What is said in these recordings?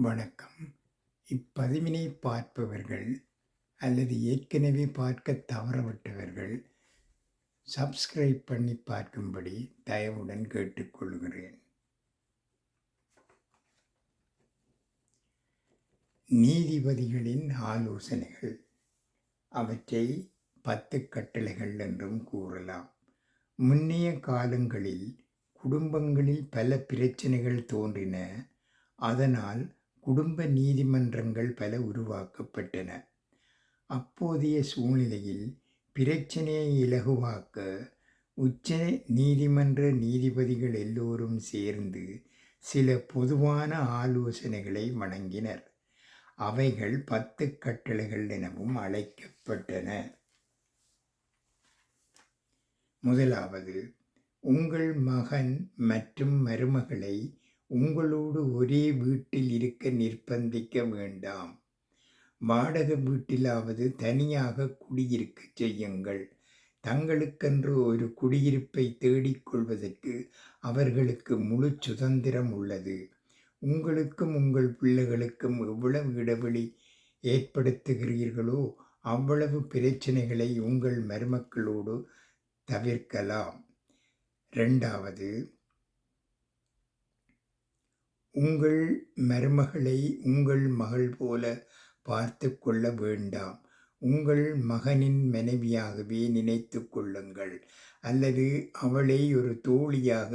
வணக்கம். இப்பதிவினை பார்ப்பவர்கள் அல்லது ஏற்கனவே பார்க்க தவறவிட்டவர்கள் சப்ஸ்கிரைப் பண்ணி பார்க்கும்படி தயவுடன் கேட்டுக்கொள்கிறேன். நீதிபதிகளின் ஆலோசனைகள். அவற்றை பத்து கட்டளைகள் என்றும் கூறலாம். முன்னைய காலங்களில் குடும்பங்களில் பல பிரச்சனைகள் தோன்றின. அதனால் குடும்ப நீதிமன்றங்கள் பல உருவாக்கப்பட்டன. அப்போதைய சூழ்நிலையில் பிரச்சனையை இலகுவாக்க உச்ச நீதிமன்ற நீதிபதிகள் எல்லோரும் சேர்ந்து சில பொதுவான ஆலோசனைகளை வழங்கினர் அவைகள் பத்து கட்டளைகள் எனவும் அழைக்கப்பட்டன. முதலாவது உங்கள் மகன் மற்றும் மருமகளை உங்களோடு ஒரே வீட்டில் இருக்க நிர்பந்திக்க வேண்டாம். வாடகை வீட்டிலாவது தனியாக குடியிருக்க செய்யுங்கள். தங்களுக்கென்று ஒரு குடியிருப்பை தேடிக்கொள்வதற்கு அவர்களுக்கு முழு சுதந்திரம் உள்ளது. உங்களுக்கும் உங்கள் பிள்ளைகளுக்கும் எவ்வளவு இடைவெளி ஏற்படுத்துகிறீர்களோ அவ்வளவு பிரச்சனைகளை உங்கள் மருமக்களோடு தவிர்க்கலாம். ரெண்டாவது உங்கள் மருமகளை உங்கள் மகள் போல பார்த்து கொள்ள வேண்டாம். உங்கள் மகனின் மனைவியாகவே நினைத்து கொள்ளுங்கள். அல்லது அவளை ஒரு தோழியாக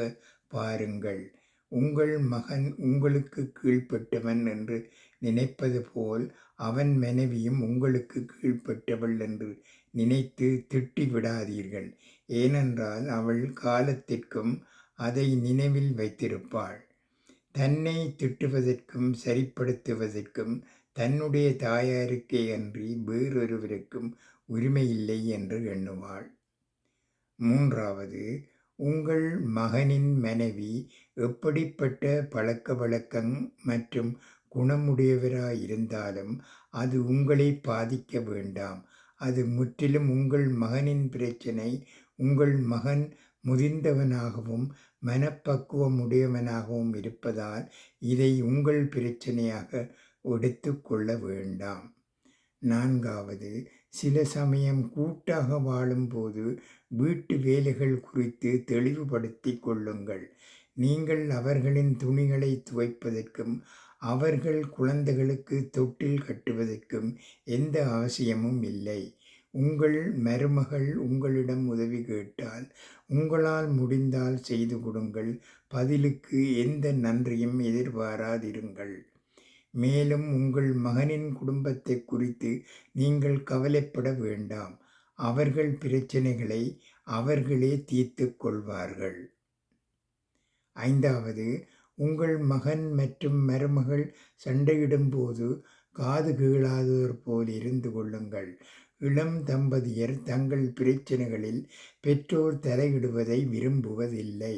பாருங்கள். உங்கள் மகன் உங்களுக்கு கீழ்ப்பட்டவன் என்று நினைப்பது போல் அவன் மனைவியும் உங்களுக்கு கீழ்ப்பட்டவள் என்று நினைத்து திட்டி விடாதீர்கள் ஏனென்றால் அவள் காலத்திற்கும் அதை நினைவில் வைத்திருப்பாள். தன்னை திட்டுவதற்கும் சரிப்படுத்துவதற்கும் தன்னுடைய தாயாருக்கே அன்றி வேறொருவருக்கும் உரிமையில்லை என்று எண்ணுவாள். மூன்றாவது உங்கள் மகனின் மனைவி எப்படிப்பட்ட பழக்க வழக்கம் மற்றும் குணமுடையவராயிருந்தாலும் அது உங்களை பாதிக்க வேண்டாம். அது முற்றிலும் உங்கள் மகனின் பிரச்சனை உங்கள் மகன் முதிர்ந்தவனாகவும் மனப்பக்குவம் உடையவனாகவும் இருப்பதால் இதை உங்கள் பிரச்சனையாக எடுத்துக்கொள்ள வேண்டாம். நான்காவது சில சமயம் கூட்டாக வாழும்போது வீட்டு வேலைகள் குறித்து தெளிவுபடுத்தி கொள்ளுங்கள். நீங்கள் அவர்களின் துணிகளை துவைப்பதற்கும் அவர்கள் குழந்தைகளுக்கு தொட்டில் கட்டுவதற்கும் எந்த அவசியமும் இல்லை. உங்கள் மருமகள் உங்களிடம் உதவி கேட்டால் உங்களால் முடிந்தால் செய்து கொடுங்கள். பதிலுக்கு எந்த நன்றியும் எதிர்பாராதிருங்கள். மேலும் உங்கள் மகனின் குடும்பத்தை குறித்து நீங்கள் கவலைப்பட வேண்டாம். அவர்கள் பிரச்சனைகளை அவர்களே தீர்த்து கொள்வார்கள். ஐந்தாவது உங்கள் மகன் மற்றும் மருமகள் சண்டையிடும்போது காது கீழாதோர் போல் இருந்து கொள்ளுங்கள். இளம் தம்பதியர் தங்கள் பிரச்சனைகளில் பெற்றோர் தலையிடுவதை விரும்புவதில்லை.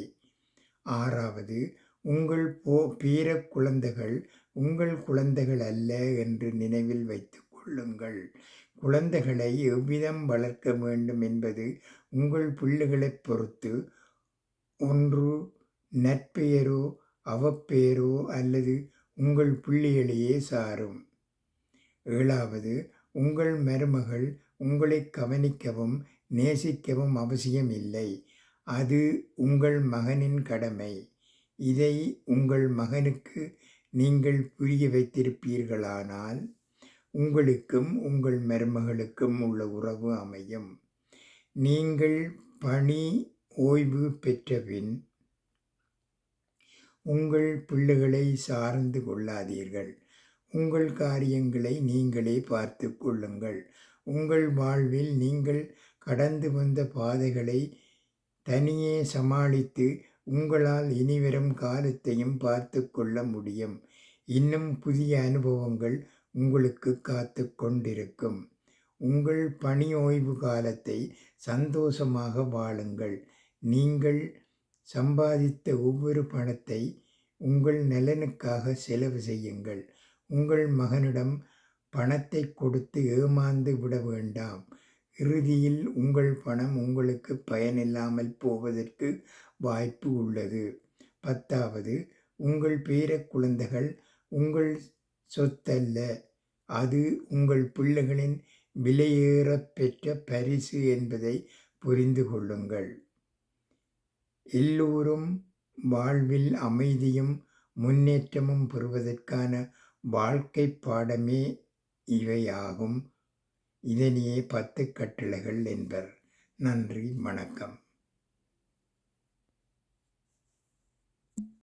ஆறாவது உங்கள் போ பேர குழந்தைகள் உங்கள் குழந்தைகள் அல்ல என்று நினைவில் வைத்து கொள்ளுங்கள். குழந்தைகளை எவ்விதம் வளர்க்க வேண்டும் என்பது உங்கள் பிள்ளைகளைப் பொறுத்து. ஒன்று நற்பெயரோ அவப்பெயரோ அல்லது உங்கள் பிள்ளைகளையே சாரும். ஏழாவது உங்கள் மருமகள் உங்களை கவனிக்கவும் நேசிக்கவும் அவசியமில்லை. அது உங்கள் மகனின் கடமை. இதை உங்கள் மகனுக்கு நீங்கள் புரிய வைத்திருப்பீர்களானால் உங்களுக்கும் உங்கள் மருமகளுக்கும் உள்ள உறவு அமையும். நீங்கள் பணி ஓய்வு பெற்றபின் உங்கள் பிள்ளைகளை சார்ந்து கொள்ளாதீர்கள். உங்கள் காரியங்களை நீங்களே பார்த்து கொள்ளுங்கள். உங்கள் வாழ்வில் நீங்கள் கடந்து வந்த பாதைகளை தனியே சமாளித்து உங்களால் இனிவரும் காலத்தையும் பார்த்து கொள்ள முடியும். இன்னும் புதிய அனுபவங்கள் உங்களுக்கு காத்து கொண்டிருக்கும். உங்கள் பணி ஓய்வு காலத்தை சந்தோஷமாக வாழுங்கள். நீங்கள் சம்பாதித்த ஒவ்வொரு பணத்தை உங்கள் நலனுக்காக செலவு செய்யுங்கள். உங்கள் மகனிடம் பணத்தை கொடுத்து ஏமாந்து விட வேண்டாம். இறுதியில் உங்கள் பணம் உங்களுக்கு பயனில்லாமல் போவதற்கு வாய்ப்பு உள்ளது. பத்தாவது உங்கள் பேர குழந்தைகள் உங்கள் சொத்தல்ல. அது உங்கள் பிள்ளைகளின் விலையேறப்பெற்ற பரிசு என்பதை புரிந்து கொள்ளுங்கள். எல்லோரும் வாழ்வில் அமைதியும் முன்னேற்றமும் பெறுவதற்கான வாழ்க்கை பாடமே இவையாகும். இதனையே பத்து கட்டளைகள் என்பர். நன்றி வணக்கம்.